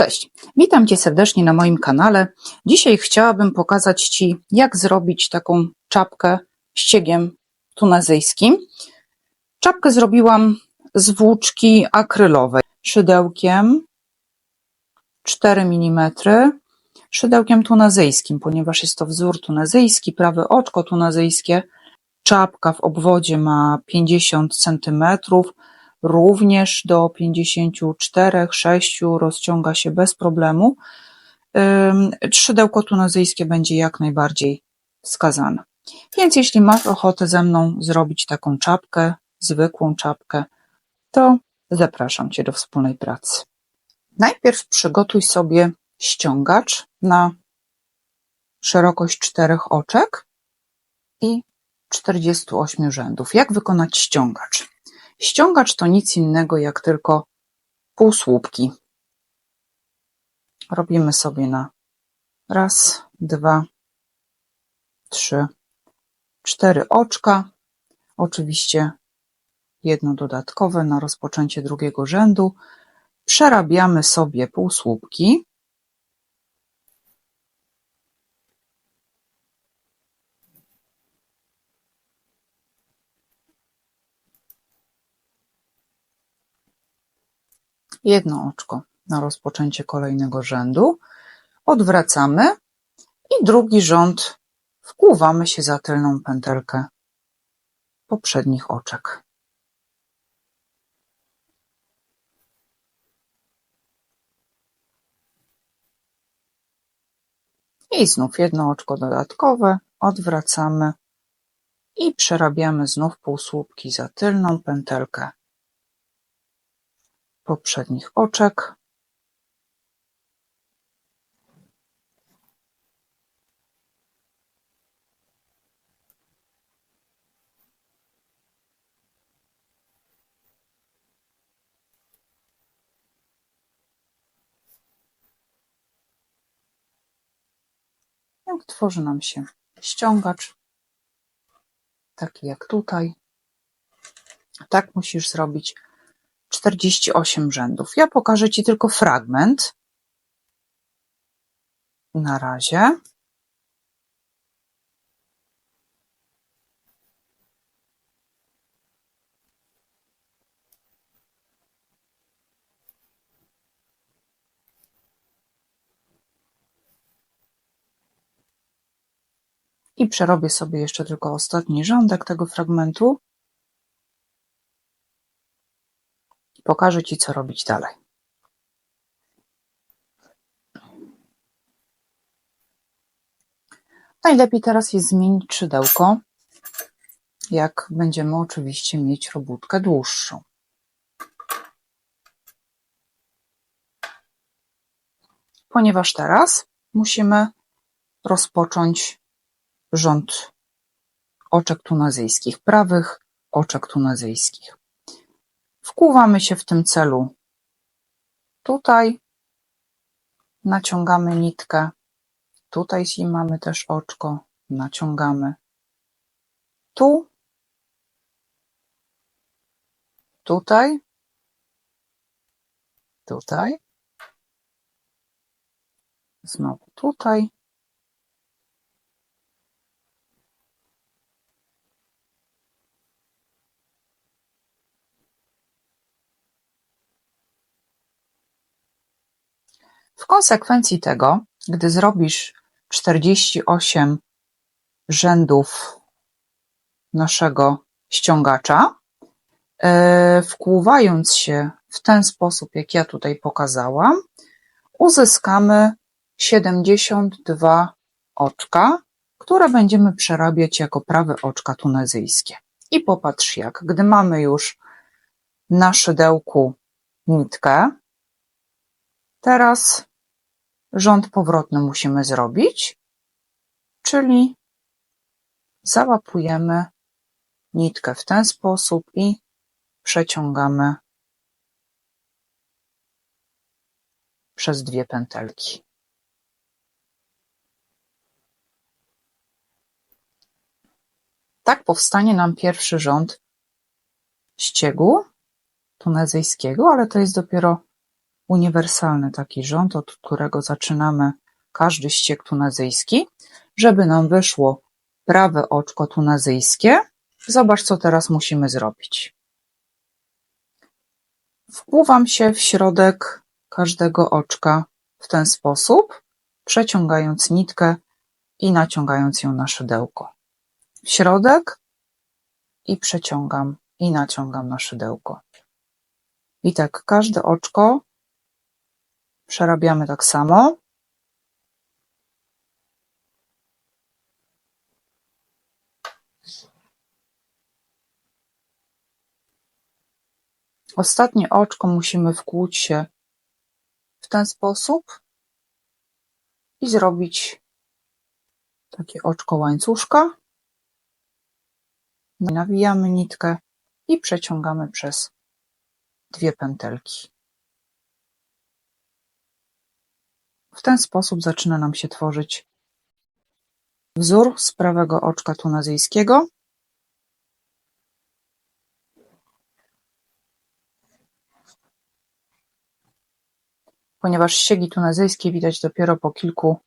Cześć, witam Cię serdecznie na moim kanale. Dzisiaj chciałabym pokazać Ci, jak zrobić taką czapkę ściegiem tunezyjskim. Czapkę zrobiłam z włóczki akrylowej, szydełkiem 4 mm, szydełkiem tunezyjskim, ponieważ jest to wzór tunezyjski, prawe oczko tunezyjskie. Czapka w obwodzie ma 50 cm, również do 54-6 rozciąga się bez problemu. Ym, Szydełko tunezyjskie będzie jak najbardziej wskazane. Więc jeśli masz ochotę ze mną zrobić taką czapkę, zwykłą czapkę, to zapraszam Cię do wspólnej pracy. Najpierw przygotuj sobie ściągacz na szerokość czterech oczek i 48 rzędów. Jak wykonać ściągacz? Ściągacz to nic innego jak tylko półsłupki. Robimy sobie na raz, dwa, trzy, cztery oczka. Oczywiście jedno dodatkowe na rozpoczęcie drugiego rzędu. Przerabiamy sobie półsłupki. Jedno oczko na rozpoczęcie kolejnego rzędu, odwracamy i drugi rząd. Wkłuwamy się za tylną pętelkę poprzednich oczek. I znów jedno oczko dodatkowe, odwracamy i przerabiamy znów półsłupki za tylną pętelkę poprzednich oczek. Jak tworzy nam się ściągacz, taki jak tutaj. Tak musisz zrobić 48 rzędów. Ja pokażę Ci tylko fragment. Na razie. I przerobię sobie jeszcze tylko ostatni rządek tego fragmentu. Pokażę Ci, co robić dalej. Najlepiej teraz jest zmienić szydełko, jak będziemy oczywiście mieć robótkę dłuższą. Ponieważ teraz musimy rozpocząć rząd oczek tunezyjskich, prawych oczek tunezyjskich. Wkuwamy się w tym celu. Tutaj, naciągamy nitkę, tutaj mamy też oczko, naciągamy. Tu, tutaj, tutaj, znowu tutaj, W konsekwencji tego, gdy zrobisz 48 rzędów naszego ściągacza, yy, wkłuwając się w ten sposób, jak ja tutaj pokazałam, uzyskamy 72 oczka, które będziemy przerabiać jako prawe oczka tunezyjskie. I popatrz jak, gdy mamy już na szydełku nitkę, Teraz rząd powrotny musimy zrobić, czyli załapujemy nitkę w ten sposób i przeciągamy przez dwie pętelki. Tak powstanie nam pierwszy rząd ściegu tunezyjskiego, ale to jest dopiero uniwersalny taki rząd, od którego zaczynamy każdy ściek tunezyjski, żeby nam wyszło prawe oczko tunezyjskie. Zobacz, co teraz musimy zrobić. Wpływam się w środek każdego oczka w ten sposób, przeciągając nitkę i naciągając ją na szydełko. W środek i przeciągam i naciągam na szydełko. I tak każde oczko przerabiamy tak samo. Ostatnie oczko musimy wkłuć się w ten sposób i zrobić takie oczko łańcuszka. Nawijamy nitkę i przeciągamy przez dwie pętelki. W ten sposób zaczyna nam się tworzyć wzór z prawego oczka tunezyjskiego. Ponieważ ściegi tunezyjskie widać dopiero po kilku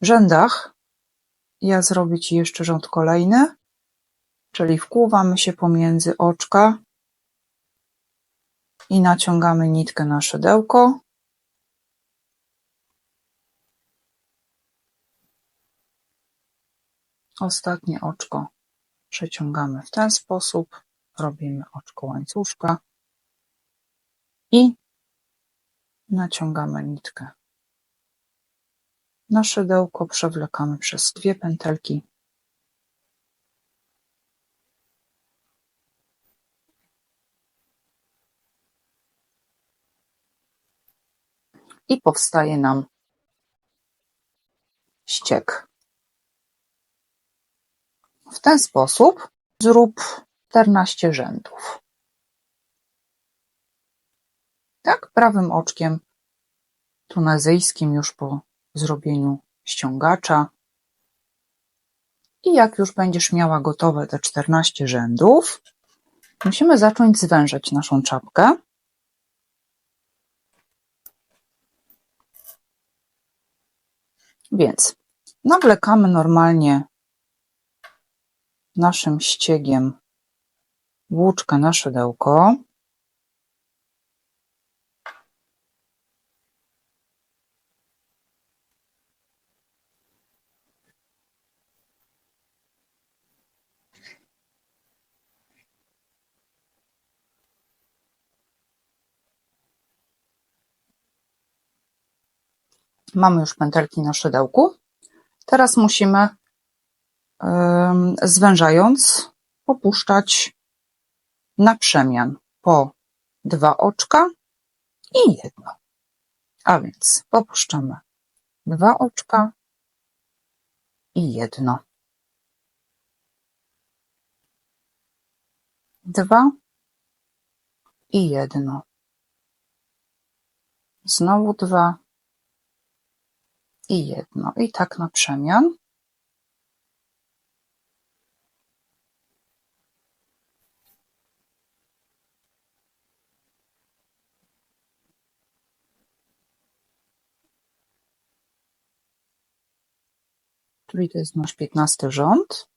rzędach, ja zrobię Ci jeszcze rząd kolejny, czyli wkłuwamy się pomiędzy oczka i naciągamy nitkę na szydełko. Ostatnie oczko przeciągamy w ten sposób, robimy oczko łańcuszka i naciągamy nitkę. Na szydełko, przewlekamy przez dwie pętelki. I powstaje nam ściek. W ten sposób zrób 14 rzędów. Tak, prawym oczkiem tunezyjskim już po zrobieniu ściągacza. I jak już będziesz miała gotowe te 14 rzędów, musimy zacząć zwężać naszą czapkę. Więc nawlekamy normalnie naszym ściegiem włóczkę na szydełko. Mamy już pętelki na szydełku. Teraz musimy zwężając popuszczać na przemian po dwa oczka i jedno. A więc popuszczamy dwa oczka i jedno. Dwa i jedno. Znowu dwa i jedno. I tak na przemian. Czyli to jest nasz piętnasty rząd.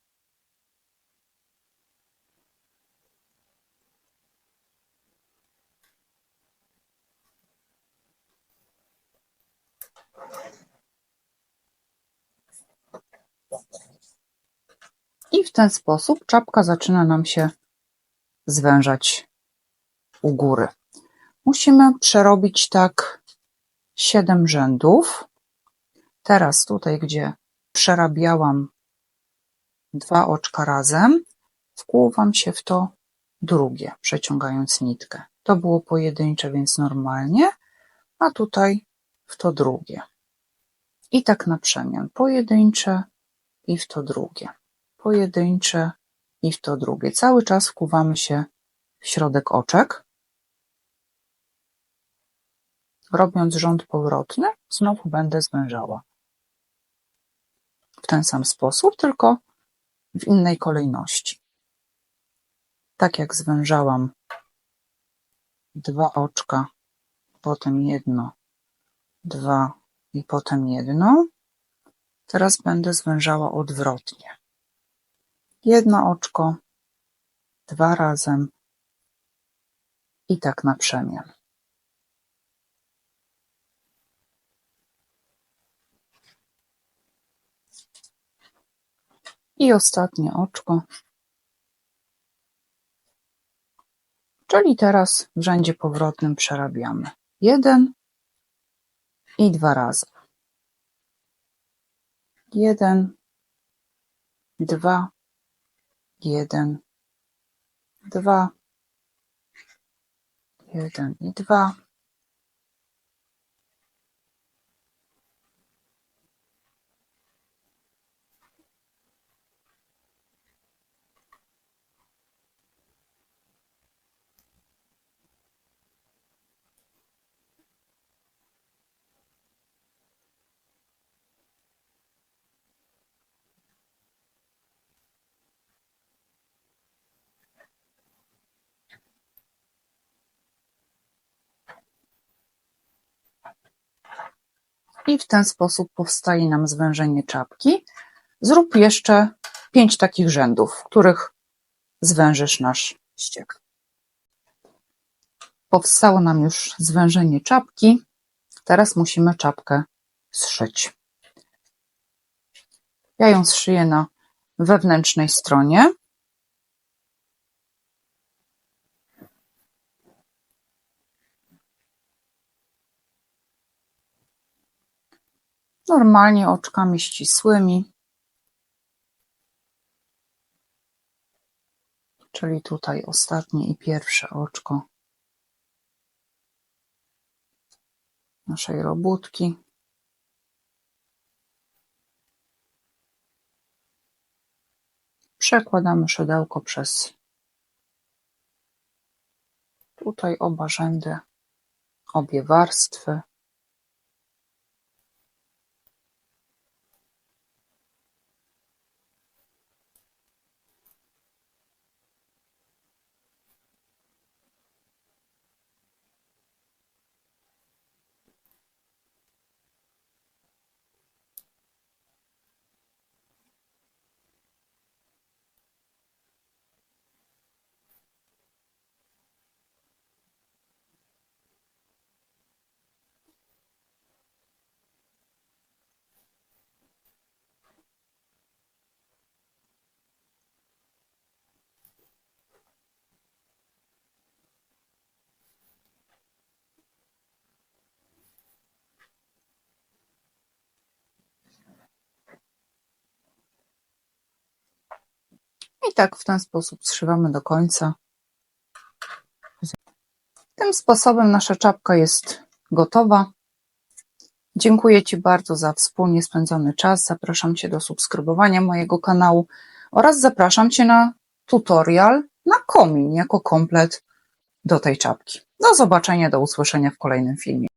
I w ten sposób czapka zaczyna nam się zwężać u góry. Musimy przerobić tak 7 rzędów. Teraz tutaj, gdzie przerabiałam dwa oczka razem, wkłuwam się w to drugie, przeciągając nitkę. To było pojedyncze, więc normalnie, a tutaj w to drugie. I tak na przemian. Pojedyncze i w to drugie. Pojedyncze i w to drugie. Cały czas wkuwamy się w środek oczek. Robiąc rząd powrotny, znowu będę zwężała w ten sam sposób, tylko w innej kolejności. Tak jak zwężałam dwa oczka potem jedno, dwa i potem jedno. Teraz będę zwężała odwrotnie. Jedno oczko, dwa razem i tak na przemian. I ostatnie oczko. Czyli teraz w rzędzie powrotnym przerabiamy jeden i dwa razy. Jeden, dwa, jeden, dwa, jeden i dwa. I w ten sposób powstaje nam zwężenie czapki. Zrób jeszcze pięć takich rzędów, w których zwężysz nasz ściek. Powstało nam już zwężenie czapki. Teraz musimy czapkę zszyć. Ja ją zszyję na wewnętrznej stronie. Normalnie oczkami ścisłymi. Czyli tutaj ostatnie i pierwsze oczko naszej robótki. Przekładamy szydełko przez tutaj oba rzędy, obie warstwy. Tak w ten sposób zszywamy do końca. Tym sposobem nasza czapka jest gotowa. Dziękuję Ci bardzo za wspólnie spędzony czas. Zapraszam Cię do subskrybowania mojego kanału oraz zapraszam Cię na tutorial na komin jako komplet do tej czapki. Do zobaczenia, do usłyszenia w kolejnym filmie.